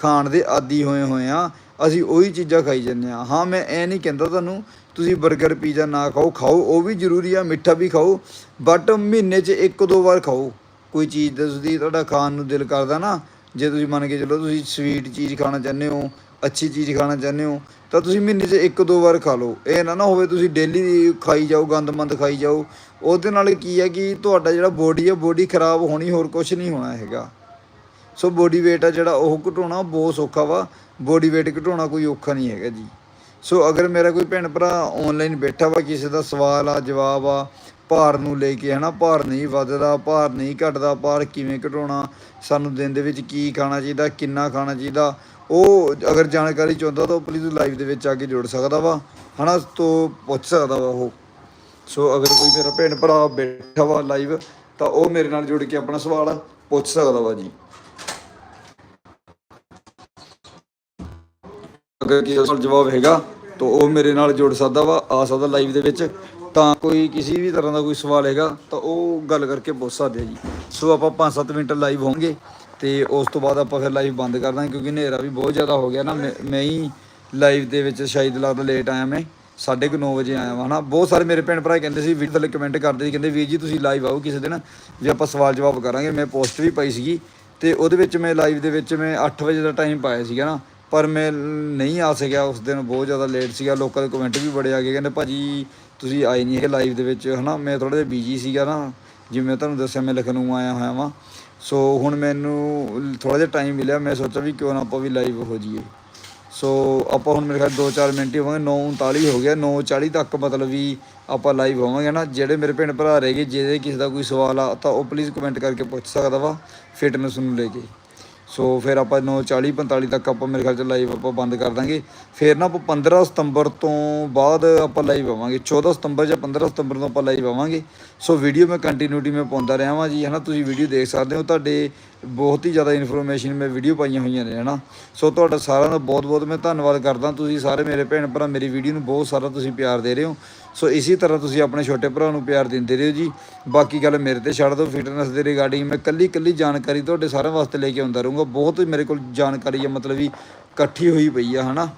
ਖਾਣ ਦੇ ਆਦੀ ਹੋਏ ਹੋਏ ਆ, ਅਸੀਂ ਉਹੀ ਚੀਜ਼ਾਂ ਖਾਈ ਜੰਨੇ ਆ। ਹਾਂ, ਮੈਂ ਐ ਨਹੀਂ ਕਹਿੰਦਾ ਤੁਹਾਨੂੰ, ਤੁਸੀਂ 버ਗਰ ਪੀਜ਼ਾ ਨਾ ਖਾਓ ਖਾਓ, ਉਹ ਵੀ ਜ਼ਰੂਰੀ ਆ, ਮਿੱਠਾ ਵੀ ਖਾਓ ਬਟ ਮਹੀਨੇ 'ਚ ਇੱਕ ਦੋ ਵਾਰ ਖਾਓ। ਕੋਈ ਚੀਜ਼ ਦੱਸਦੀ ਤੁਹਾਡਾ ਖਾਣ ਨੂੰ ਦਿਲ ਕਰਦਾ ਨਾ, ਜੇ ਤੁਸੀਂ ਮੰਨ ਕੇ ਚੱਲੋ ਤੁਸੀਂ ਸਵੀਟ ਚੀਜ਼ ਖਾਣਾ ਚਾਹੁੰਦੇ ਹੋ, ਅੱਛੀ ਚੀਜ਼ ਖਾਣਾ ਚਾਹੁੰਦੇ ਹੋ ਤਾਂ ਤੁਸੀਂ ਮਹੀਨੇ 'ਚ ਇੱਕ ਦੋ ਵਾਰ ਖਾ ਲਓ। ਇਹ ਨਾ ਨਾ ਹੋਵੇ ਤੁਸੀਂ ਡੇਲੀ ਖਾਈ ਜਾਓ, ਗੰਦਮੰਦ ਖਾਈ ਜਾਓ। ਉਹਦੇ ਨਾਲ ਕੀ ਹੈ ਕਿ ਤੁਹਾਡਾ ਜਿਹੜਾ ਬੋਡੀ ਹੈ ਬੋਡੀ ਖਰਾਬ ਹੋਣੀ ਹੋਰ ਕੁਝ ਨਹੀਂ ਹੋਣਾ ਹੈਗਾ। ਸੋ ਬੋਡੀ weight ਆ ਜਿਹੜਾ ਉਹ ਘਟਾਉਣਾ ਬਹੁਤ ਸੌਖਾ ਵਾ। ਬੋਡੀ weight ਘਟਾਉਣਾ ਕੋਈ ਔਖਾ ਨਹੀਂ ਹੈਗਾ ਜੀ। ਸੋ ਅਗਰ ਮੇਰਾ ਕੋਈ ਭੈਣ ਭਰਾ ਆਨਲਾਈਨ ਬੈਠਾ ਵਾ, ਕਿਸੇ ਦਾ ਸਵਾਲ ਆ, ਜਵਾਬ ਆ, ਭਾਰ ਨੂੰ ਲੈ ਕੇ ਹਨਾ, ਭਾਰ ਨਹੀਂ ਵੱਧਦਾ, ਭਾਰ ਨਹੀਂ ਘਟਦਾ, ਭਾਰ ਕਿਵੇਂ ਘਟਾਉਣਾ, ਸਾਨੂੰ ਦਿਨ ਦੇ ਵਿੱਚ ਕੀ ਖਾਣਾ ਚਾਹੀਦਾ, ਕਿੰਨਾ ਖਾਣਾ ਚਾਹੀਦਾ ਉਹ ਅਗਰ ਜਾਣਕਾਰੀ ਚਾਹੁੰਦਾ ਤਾਂ ਪਲੀਜ਼ ਲਾਈਵ ਦੇ ਵਿੱਚ ਆ ਕੇ ਜੁੜ ਸਕਦਾ ਵਾ, ਹਨਾ, ਤੋਂ ਪੁੱਛ ਸਕਦਾ ਵਾ ਉਹ। ਸੋ ਅਗਰ ਕੋਈ ਮੇਰਾ ਭੈਣ ਭਰਾ ਬੈਠਾ ਵਾ ਲਾਈਵ ਤਾਂ ਉਹ ਮੇਰੇ ਨਾਲ ਜੁੜ ਕੇ ਆਪਣਾ ਸਵਾਲ ਪੁੱਛ ਸਕਦਾ ਵਾ ਜੀ। ਅਗਰ ਕਿਸੇ ਕੋਲ ਜਵਾਬ ਹੈਗਾ, ਤਾਂ ਉਹ ਮੇਰੇ ਨਾਲ ਜੁੜ ਸਕਦਾ ਵਾ, ਆ ਸਕਦਾ ਲਾਈਵ ਦੇ ਵਿੱਚ। ਤਾਂ ਕੋਈ ਕਿਸੇ ਵੀ ਤਰ੍ਹਾਂ ਦਾ ਕੋਈ ਸਵਾਲ ਹੈਗਾ, ਤਾਂ ਉਹ ਗੱਲ ਕਰਕੇ ਪੁੱਛ ਸਕਦੇ ਜੀ। ਸੋ ਆਪਾਂ 5-7 ਮਿੰਟ ਲਾਈਵ ਹੋਵਾਂਗੇ ਤੇ ਉਸ ਤੋਂ ਬਾਅਦ ਆਪਾਂ ਫਿਰ ਲਾਈਵ ਬੰਦ ਕਰ ਦਾਂਗੇ, ਕਿਉਂਕਿ ਹਨੇਰਾ ਵੀ ਬਹੁਤ ਜ਼ਿਆਦਾ ਹੋ ਗਿਆ ਨਾ। ਮੈਂ ਮੈਂ ਹੀ ਲਾਈਵ ਦੇ ਵਿੱਚ ਸ਼ਾਇਦ ਲੱਗਦਾ ਲੇਟ ਆਇਆ ਮੈਂ, ਸਾਢੇ ਕੁ ਨੌ ਵਜੇ ਆਇਆ ਵਾਂ ਹਨਾ ਬਹੁਤ ਸਾਰੇ ਮੇਰੇ ਭੈਣ ਭਰਾ ਕਹਿੰਦੇ ਸੀ ਵੀਡੀਓ ਥੱਲੇ ਕਮੈਂਟ ਕਰਦੇ ਸੀ, ਕਹਿੰਦੇ, ਵੀਰ ਜੀ ਤੁਸੀਂ ਲਾਈਵ ਆਓ ਕਿਸੇ ਦਿਨ ਵੀ ਆਪਾਂ ਸਵਾਲ ਜਵਾਬ ਕਰਾਂਗੇ। ਮੈਂ ਪੋਸਟ ਵੀ ਪਾਈ ਸੀਗੀ ਤੇ ਉਹਦੇ ਵਿੱਚ ਮੈਂ ਲਾਈਵ ਦੇ ਵਿੱਚ ਮੈਂ 8 ਵਜੇ ਦਾ ਟਾਈਮ ਪਾਇਆ ਸੀਗਾ ਨਾ, ਪਰ ਮੈਂ ਨਹੀਂ ਆ ਸਕਿਆ ਉਸ ਦਿਨ, ਬਹੁਤ ਜ਼ਿਆਦਾ ਲੇਟ ਸੀਗਾ। ਲੋਕਾਂ ਦੇ ਕਮੈਂਟ ਵੀ ਬੜੇ ਆ ਗਏ, ਕਹਿੰਦੇ, ਭਾਜੀ, ਤੁਸੀਂ ਆਏ ਨਹੀਂ ਹੈਗੇ ਲਾਈਵ ਦੇ ਵਿੱਚ, ਹਨਾ। ਮੈਂ ਥੋੜਾ ਜਿਹਾ ਬਿਜ਼ੀ ਸੀਗਾ ਨਾ, ਜਿਵੇਂ ਤੁਹਾਨੂੰ ਦੱਸਿਆ, ਮੈਂ ਲਖਨਊ ਆਇਆ ਹੋਇਆ ਵਾਂ। ਸੋ ਹੁਣ ਮੈਨੂੰ ਥੋੜਾ ਜਿਹਾ ਟਾਈਮ ਮਿਲਿਆ, ਮੈਂ ਸੋਚਿਆ ਵੀ ਕਿਉਂ ਨਾ ਆਪਾਂ ਵੀ ਲਾਈਵ ਹੋ ਜਾਈਏ। ਸੋ ਆਪਾਂ ਹੁਣ ਮੇਰੇ ਖਿਆਲ 2-4 ਮਿੰਟ ਹੀ ਹੋਵਾਂਗੇ 9:39 ਹੋ ਗਿਆ 9:40 ਤੱਕ ਮਤਲਬ ਵੀ ਆਪਾਂ ਲਾਈਵ ਹੋਵਾਂਗੇ ਨਾ। ਜਿਹੜੇ ਮੇਰੇ ਭੈਣ ਭਰਾ ਰਹਿ ਗਏ, ਜਿਹਦੇ ਕਿਸੇ ਦਾ ਕੋਈ ਸਵਾਲ ਆ, ਤਾਂ ਉਹ ਪਲੀਜ਼ ਕਮੈਂਟ ਕਰਕੇ ਪੁੱਛ ਸਕਦਾ ਵਾ ਫਿਟਨੈਸ ਨੂੰ ਲੈ ਕੇ। ਸੋ ਫਿਰ ਆਪਾਂ 9:40 45 ਤੱਕ ਆਪਾਂ ਮੇਰੇ ਖਿਆਲ ਚ ਲਾਈਵ ਆਪਾਂ ਬੰਦ ਕਰ ਦਾਂਗੇ। ਫਿਰ ਨਾ ਆਪਾਂ 15 ਸਤੰਬਰ ਤੋਂ ਬਾਅਦ ਆਪਾਂ ਲਾਈਵ ਆਵਾਂਗੇ। 14 ਸਤੰਬਰ ਜਾਂ 15 ਸਤੰਬਰ ਤੋਂ ਆਪਾਂ ਲਾਈਵ ਆਵਾਂਗੇ। ਸੋ ਵੀਡੀਓ ਮੈਂ ਕੰਟੀਨਿਊਟੀ ਮੈਂ ਪਾਉਂਦਾ ਰਿਹਾ ਵਾਂ ਜੀ, ਹਨਾ? ਤੁਸੀਂ ਵੀਡੀਓ ਦੇਖ ਸਕਦੇ ਹੋ, ਤੁਹਾਡੇ ਬਹੁਤ ਹੀ ਜ਼ਿਆਦਾ ਇਨਫੋਰਮੇਸ਼ਨ ਮੈਂ ਵੀਡੀਓ ਪਾਈਆਂ ਹੋਈਆਂ ਨੇ, ਹਨਾ? ਸੋ ਤੁਹਾਡਾ ਸਾਰਿਆਂ ਦਾ ਬਹੁਤ ਬਹੁਤ ਮੈਂ ਧੰਨਵਾਦ ਕਰਦਾ। ਤੁਸੀਂ ਸਾਰੇ ਮੇਰੇ ਭੈਣ ਭਰਾ, ਮੇਰੀ ਵੀਡੀਓ ਨੂੰ ਬਹੁਤ ਸਾਰਾ ਤੁਸੀਂ ਪਿਆਰ ਦੇ ਰਹੇ ਹੋ। ਸੋ ਇਸੇ ਤਰ੍ਹਾਂ ਤੁਸੀਂ ਆਪਣੇ ਛੋਟੇ ਭਰਾ ਨੂੰ ਪਿਆਰ ਦਿੰਦੇ ਰਹੋ ਜੀ। ਬਾਕੀ ਗੱਲ ਮੇਰੇ ਤੇ ਛੱਡ ਦਿਓ ਫਿਟਨੈਸ ਦੇ ਰਿਗਾਰਡਿੰਗ ਮੈਂ ਕੱਲੀ ਕੱਲੀ ਜਾਣਕਾਰੀ ਤੁਹਾਡੇ ਸਾਰਿਆਂ ਵਾਸਤੇ ਲੈ ਕੇ ਆਉਂਦਾ ਰਹੂੰਗਾ। ਬਹੁਤ ਮੇਰੇ ਕੋਲ ਜਾਣਕਾਰੀ ਹੈ ਮਤਲਬ ਵੀ ਇਕੱਠੀ ਹੋਈ ਪਈ ਆ, ਹਨਾ?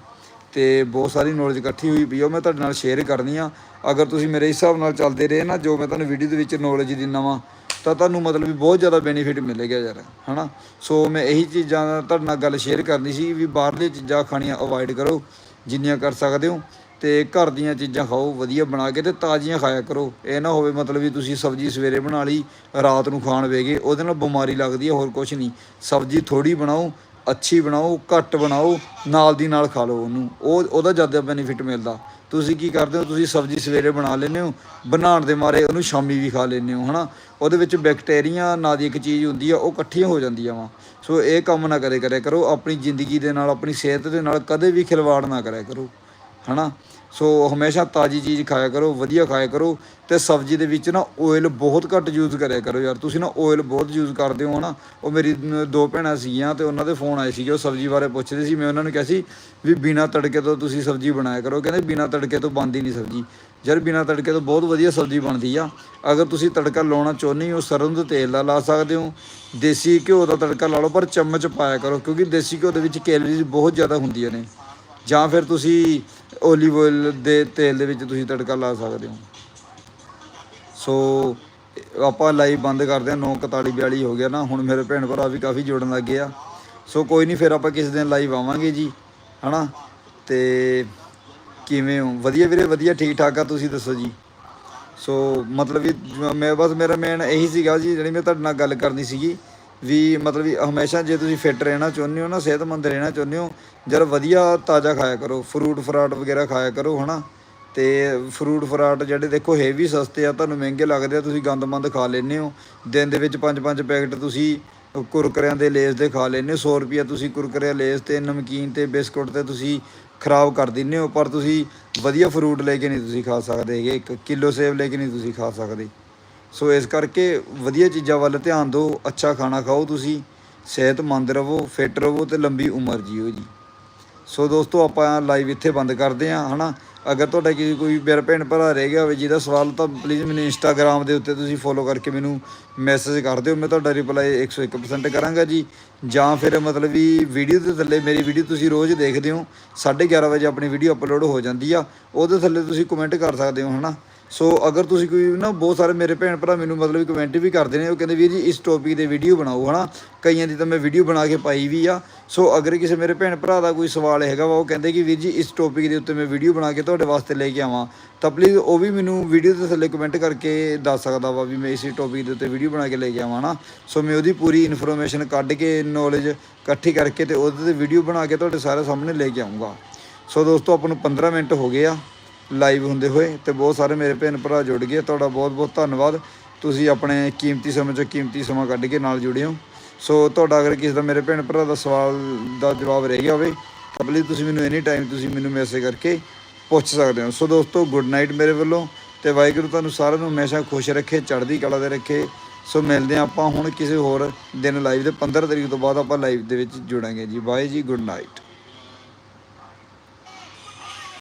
ਤੇ ਬਹੁਤ ਸਾਰੀ ਨੌਲੇਜ ਇਕੱਠੀ ਹੋਈ ਪਈ ਆ, ਉਹ ਮੈਂ ਤੁਹਾਡੇ ਨਾਲ ਸ਼ੇਅਰ ਕਰਨੀ ਆ। ਅਗਰ ਤੁਸੀਂ ਮੇਰੇ ਹਿਸਾਬ ਨਾਲ ਚੱਲਦੇ ਰਹੇ ਨਾ, ਜੋ ਮੈਂ ਤੁਹਾਨੂੰ ਵੀਡੀਓ ਦੇ ਵਿੱਚ ਨੌਲੇਜ ਦਿੰਦਾ ਵਾਂ ਤਾਂ ਤੁਹਾਨੂੰ ਮਤਲਬ ਵੀ ਬਹੁਤ ਜ਼ਿਆਦਾ ਬੈਨੀਫਿਟ ਮਿਲੇਗਾ ਯਾਰ, ਹਨਾ? ਸੋ ਮੈਂ ਇਹੀ ਚੀਜ਼ਾਂ ਤੁਹਾਡੇ ਨਾਲ ਗੱਲ ਸ਼ੇਅਰ ਕਰਨੀ ਸੀ ਵੀ ਬਾਹਰਲੀਆਂ ਚੀਜ਼ਾਂ ਖਾਣੀਆਂ ਅਵੋਇਡ ਕਰੋ, ਜਿੰਨੀਆਂ ਕਰ ਸਕਦੇ ਹੋ, ਤੇ ਘਰ ਦੀਆਂ ਚੀਜ਼ਾਂ ਖਾਓ, ਵਧੀਆ ਬਣਾ ਕੇ ਤੇ ਤਾਜ਼ੀਆਂ ਖਾਇਆ ਕਰੋ। ਇਹ ਨਾ ਹੋਵੇ ਮਤਲਬ ਵੀ ਤੁਸੀਂ ਸਬਜ਼ੀ ਸਵੇਰੇ ਬਣਾ ਲਈ, ਰਾਤ ਨੂੰ ਖਾਣ ਵੇਗੇ, ਉਹਦੇ ਨਾਲ ਬਿਮਾਰੀ ਲੱਗਦੀ ਹੈ, ਹੋਰ ਕੁਝ ਨਹੀਂ। ਸਬਜ਼ੀ ਥੋੜੀ ਬਣਾਓ, ਅੱਛੀ ਬਣਾਓ, ਘੱਟ ਬਣਾਓ, ਨਾਲ ਦੀ ਨਾਲ ਖਾ ਲਓ ਉਹਨੂੰ। ਉਹ, ਉਹਦਾ ਜ਼ਿਆਦਾ ਬੈਨੀਫਿਟ ਮਿਲਦਾ। ਤੁਸੀਂ ਕੀ ਕਰਦੇ ਹੋ? ਤੁਸੀਂ ਸਬਜ਼ੀ ਸਵੇਰੇ ਬਣਾ ਲੈਂਦੇ ਹੋ, ਬਣਾਉਣ ਦੇ ਮਾਰੇ ਉਹਨੂੰ ਸ਼ਾਮੀ ਵੀ ਖਾ ਲੈਂਦੇ ਹੋ, ਹਨਾ? ਉਹਦੇ ਵਿੱਚ ਬੈਕਟੀਰੀਆ ਨਾਂ ਦੀ ਇੱਕ ਚੀਜ਼ ਹੁੰਦੀ ਆ, ਉਹ ਇਕੱਠੀਆਂ ਹੋ ਜਾਂਦੀਆਂ ਵਾ। ਸੋ ਇਹ ਕੰਮ ਨਾ ਕਰੇ ਕਰਿਆ ਕਰੋ, ਆਪਣੀ ਜ਼ਿੰਦਗੀ ਦੇ ਨਾਲ, ਆਪਣੀ ਸਿਹਤ ਦੇ ਨਾਲ ਕਦੇ ਵੀ ਖਿਲਵਾੜ ਨਾ ਕਰਿਆ ਕਰੋ, ਹਨਾ? ਸੋ ਹਮੇਸ਼ਾ ਤਾਜ਼ੀ ਚੀਜ਼ ਖਾਇਆ ਕਰੋ, ਵਧੀਆ ਖਾਇਆ ਕਰੋ ਤੇ ਸਬਜ਼ੀ ਦੇ ਵਿੱਚ ਨਾ ਆਇਲ ਬਹੁਤ ਘੱਟ ਯੂਜ਼ ਕਰਿਆ ਕਰੋ ਯਾਰ। ਤੁਸੀਂ ਨਾ ਆਇਲ ਬਹੁਤ ਯੂਜ਼ ਕਰਦੇ ਹੋ ਨਾ, ਉਹ ਮੇਰੀ ਦੋ ਭੈਣਾਂ ਸੀਗੀਆਂ ਤੇ ਉਹਨਾਂ ਦੇ ਫੋਨ ਆਏ ਸੀਗੇ, ਉਹ ਸਬਜ਼ੀ ਬਾਰੇ ਪੁੱਛਦੇ ਸੀ। ਮੈਂ ਉਹਨਾਂ ਨੂੰ ਕਿਹਾ ਸੀ ਵੀ ਬਿਨਾ ਤੜਕੇ ਤੋਂ ਤੁਸੀਂ ਸਬਜ਼ੀ ਬਣਾਇਆ ਕਰੋ। ਕਹਿੰਦੇ ਬਿਨਾ ਤੜਕੇ ਤੋਂ ਬਣਦੀ ਨਹੀਂ ਸਬਜ਼ੀ। ਯਾਰ ਬਿਨਾ ਤੜਕੇ ਤੋਂ ਬਹੁਤ ਵਧੀਆ ਸਬਜ਼ੀ ਬਣਦੀ ਆ। ਅਗਰ ਤੁਸੀਂ ਤੜਕਾ ਲਾਉਣਾ ਚਾਹੁੰਦੇ ਹੋ, ਸਰੋਂ ਦੇ ਤੇਲ ਦਾ ਲਾ ਸਕਦੇ ਹੋ, ਦੇਸੀ ਘਿਓ ਦਾ ਤੜਕਾ ਲਾ ਲਓ, ਪਰ ਚਮਚ ਪਾਇਆ ਕਰੋ, ਕਿਉਂਕਿ ਦੇਸੀ ਘਿਓ ਦੇ ਵਿੱਚ ਕੈਲਰੀਜ਼ ਬਹੁਤ ਜ਼ਿਆਦਾ ਹੁੰਦੀਆਂ ਨੇ। ਜਾਂ ਫਿਰ ਤੁਸੀਂ ਓਲੀਵ ਆਇਲ ਦੇ ਤੇਲ ਦੇ ਵਿੱਚ ਤੁਸੀਂ ਤੜਕਾ ਲਾ ਸਕਦੇ ਹੋ। ਸੋ, ਆਪਾਂ ਲਾਈਵ ਬੰਦ ਕਰਦੇ ਹਾਂ 9:41 ਹੋ ਗਿਆ ਨਾ, ਹੁਣ ਮੇਰੇ ਭੈਣ ਭਰਾ ਵੀ ਕਾਫੀ ਜੁੜਨ ਲੱਗ ਗਏ ਆ। ਸੋ, ਕੋਈ ਨਹੀਂ, ਫਿਰ ਆਪਾਂ ਕਿਸੇ ਦਿਨ ਲਾਈਵ ਆਵਾਂਗੇ ਜੀ, ਹਨਾ? ਤੇ ਕਿਵੇਂ ਹੋ? ਵਧੀਆ ਵੀਰੇ, ਵਧੀਆ ਠੀਕ ਠਾਕ ਆ, ਤੁਸੀਂ ਦੱਸੋ ਜੀ। ਸੋ, ਮਤਲਬ ਵੀ ਮੈਂ, ਬਸ ਮੇਰਾ ਮੇਨ ਇਹੀ ਸੀਗਾ ਜੀ, ਜਿਹੜੀ ਮੈਂ ਤੁਹਾਡੇ ਨਾਲ ਗੱਲ ਕਰਨੀ ਸੀਗੀ ਵੀ ਮਤਲਬ ਵੀ ਹਮੇਸ਼ਾ ਜੇ ਤੁਸੀਂ ਫਿੱਟ ਰਹਿਣਾ ਚਾਹੁੰਦੇ ਹੋ ਨਾ, ਸਿਹਤਮੰਦ ਰਹਿਣਾ ਚਾਹੁੰਦੇ ਹੋ ਜਰ ਵਧੀਆ ਤਾਜ਼ਾ ਖਾਇਆ ਕਰੋ ਫਰੂਟ ਫਰਾਟ ਵਗੈਰਾ ਖਾਇਆ ਕਰੋ, ਹਨਾ? ਤੇ ਫਰੂਟ ਫਰਾਟ ਜਿਹੜੇ ਦੇਖੋ ਇਹ ਵੀ ਸਸਤੇ ਆ, ਤੁਹਾਨੂੰ ਮਹਿੰਗੇ ਲੱਗਦੇ ਆ, ਤੁਸੀਂ ਗੰਦਮੰਦ ਖਾ ਲੈਂਦੇ ਹੋ। ਦਿਨ ਦੇ ਵਿੱਚ ਪੰਜ ਪੰਜ ਪੈਕਟ ਤੁਸੀਂ ਕੁਰਕਰਿਆਂ ਦੇ ਲੇਸ ਦੇ ਖਾ ਲੈਂਦੇ ਹੋ 100 ਰੁਪਿਆ ਤੁਸੀਂ ਕੁਰਕਰੇ ਲੇਸ ਤੇ, ਨਮਕੀਨ ਤੇ, ਬਿਸਕੁਟ ਤੇ ਤੁਸੀਂ ਖਰਾਬ ਕਰ ਦਿੰਦੇ ਹੋ, ਪਰ ਤੁਸੀਂ ਵਧੀਆ ਫਰੂਟ ਲੈ ਕੇ ਨਹੀਂ ਤੁਸੀਂ ਖਾ ਸਕਦੇ ਹੈਗੇ, ਇੱਕ ਕਿਲੋ ਸੇਬ ਲੈ ਕੇ ਨਹੀਂ ਤੁਸੀਂ ਖਾ ਸਕਦੇ। ਸੋ ਇਸ ਕਰਕੇ ਵਧੀਆ ਚੀਜ਼ਾਂ ਵੱਲ ਧਿਆਨ ਦਿਓ, ਅੱਛਾ ਖਾਣਾ ਖਾਓ ਤੁਸੀਂ, ਸਿਹਤਮੰਦ ਰਹੋ ਫਿੱਟ ਰਹੋ ਤੇ ਲੰਬੀ ਉਮਰ ਜੀਓ ਜੀ। ਸੋ ਦੋਸਤੋ, ਆਪਾਂ ਲਾਈਵ ਇੱਥੇ ਬੰਦ ਕਰਦੇ ਹਾਂ, ਹਨਾ? ਅਗਰ ਤੁਹਾਡਾ ਕਿਸੇ, ਕੋਈ ਮੇਰਾ ਭੈਣ ਭਰਾ ਰਹਿ ਗਿਆ ਹੋਵੇ, ਜਿਹਦਾ ਸਵਾਲ ਤਾਂ ਪਲੀਜ਼ ਮੈਨੂੰ ਇੰਸਟਾਗ੍ਰam ਦੇ ਉੱਤੇ ਤੁਸੀਂ ਫੋਲੋ ਕਰਕੇ ਮੈਨੂੰ ਮੈਸੇਜ ਕਰ ਦਿਓ, ਮੈਂ ਤੁਹਾਡਾ ਰਿਪਲਾਈ 101% ਕਰਾਂਗਾ ਜੀ। ਜਾਂ ਫਿਰ ਮਤਲਬ ਵੀ ਵੀਡੀਓ ਦੇ ਥੱਲੇ ਮੇਰੀ ਵੀਡੀਓ ਤੁਸੀਂ ਰੋਜ਼ ਦੇਖਦੇ ਹੋ 11:30 ਵਜੇ ਆਪਣੀ ਵੀਡੀਓ ਅਪਲੋਡ ਹੋ ਜਾਂਦੀ ਆ, ਉਹਦੇ ਥੱਲੇ ਤੁਸੀਂ ਕਮੈਂਟ ਕਰ ਸਕਦੇ ਹੋ, ਹਨਾ? ਸੋ ਅਗਰ ਤੁਸੀਂ ਕੋਈ ਨਾ ਬਹੁਤ ਸਾਰੇ ਮੇਰੇ ਭੈਣ ਭਰਾ ਮੈਨੂੰ ਮਤਲਬ ਕਮੈਂਟ ਵੀ ਕਰਦੇ ਨੇ, ਉਹ ਕਹਿੰਦੇ, ਵੀਰ ਜੀ, ਇਸ ਟੌਪਿਕ ਦੇ ਵੀਡੀਓ ਬਣਾਓ, ਹਨਾ? ਕਈਆਂ ਦੀ ਤਾਂ ਮੈਂ ਵੀਡੀਓ ਬਣਾ ਕੇ ਪਾਈ ਵੀ ਆ। ਸੋ ਅਗਰ ਕਿਸੇ ਮੇਰੇ ਭੈਣ ਭਰਾ ਦਾ ਕੋਈ ਸਵਾਲ ਹੈਗਾ ਵਾ, ਉਹ ਕਹਿੰਦੇ ਕਿ, ਵੀਰ ਜੀ, ਇਸ ਟੌਪਿਕ ਦੇ ਉੱਤੇ ਮੈਂ ਵੀਡੀਓ ਬਣਾ ਕੇ ਤੁਹਾਡੇ ਵਾਸਤੇ ਲੈ ਕੇ ਆਵਾਂ। ਤਾਂ ਪਲੀਜ਼ ਉਹ ਵੀ ਮੈਨੂੰ ਵੀਡੀਓ ਦੇ ਥੱਲੇ ਕਮੈਂਟ ਕਰਕੇ ਦੱਸ ਸਕਦਾ ਵਾ ਵੀ ਮੈਂ ਇਸੇ ਟੌਪਿਕ ਦੇ ਉੱਤੇ ਵੀਡੀਓ ਬਣਾ ਕੇ ਲੈ ਕੇ ਆਵਾਂ ਨਾ ਸੋ ਮੈਂ ਉਹਦੀ ਪੂਰੀ ਇਨਫੋਰਮੇਸ਼ਨ ਕੱਢ ਕੇ ਨੌਲੇਜ ਇਕੱਠੀ ਕਰਕੇ ਤੇ ਉਹਦੇ ਤੇ ਵੀਡੀਓ ਬਣਾ ਕੇ ਤੁਹਾਡੇ ਸਾਰੇ ਸਾਹਮਣੇ ਲੈ ਕੇ ਆਉਂਗਾ ਸੋ ਦੋਸਤੋ, ਆਪਾਂ ਨੂੰ 15 ਮਿੰਟ ਹੋ ਗਏ ਆ। ਲਾਈਵ ਹੁੰਦੇ ਹੋਏ ਤੇ ਬਹੁਤ ਸਾਰੇ ਮੇਰੇ ਭੈਣ ਭਰਾ ਜੁੜ ਗਏ। ਤੁਹਾਡਾ ਬਹੁਤ ਬਹੁਤ ਧੰਨਵਾਦ। ਤੁਸੀਂ ਆਪਣੇ ਕੀਮਤੀ ਸਮੇਂ ਚੋਂ ਕੀਮਤੀ ਸਮਾਂ ਕੱਢ ਕੇ ਨਾਲ ਜੁੜੇ ਹੋ। ਸੋ ਤੁਹਾਡਾ ਅਗਰ ਕਿਸੇ ਦਾ ਮੇਰੇ ਭੈਣ ਭਰਾ ਦਾ ਸਵਾਲ ਦਾ ਜਵਾਬ ਰਹਿ ਗਿਆ ਹੋਵੇ, ਤਾਂ ਪਲੀਜ਼ ਤੁਸੀਂ ਮੈਨੂੰ ਐਨੀ ਟਾਈਮ ਤੁਸੀਂ ਮੈਨੂੰ ਮੈਸੇਜ ਕਰਕੇ ਪੁੱਛ ਸਕਦੇ ਹੋ। ਸੋ ਦੋਸਤੋ ਗੁੱਡ ਨਾਈਟ ਮੇਰੇ ਵੱਲੋਂ ਤੇ ਵਾਹਿਗੁਰੂ ਤੁਹਾਨੂੰ ਸਾਰਿਆਂ ਨੂੰ ਹਮੇਸ਼ਾ ਖੁਸ਼ ਰੱਖੇ, ਚੜ੍ਹਦੀ ਕਲਾ ਦੇ ਰੱਖੇ। ਸੋ ਮਿਲਦੇ ਹਾਂ ਆਪਾਂ ਹੁਣ ਕਿਸੇ ਹੋਰ ਦਿਨ ਲਾਈਵ ਦੇ 15 ਤਰੀਕ ਤੋਂ ਬਾਅਦ ਆਪਾਂ ਲਾਈਵ ਦੇ ਵਿੱਚ ਜੁੜਾਂਗੇ ਜੀ। ਬਾਏ ਜੀ ਗੁੱਡ ਨਾਈਟ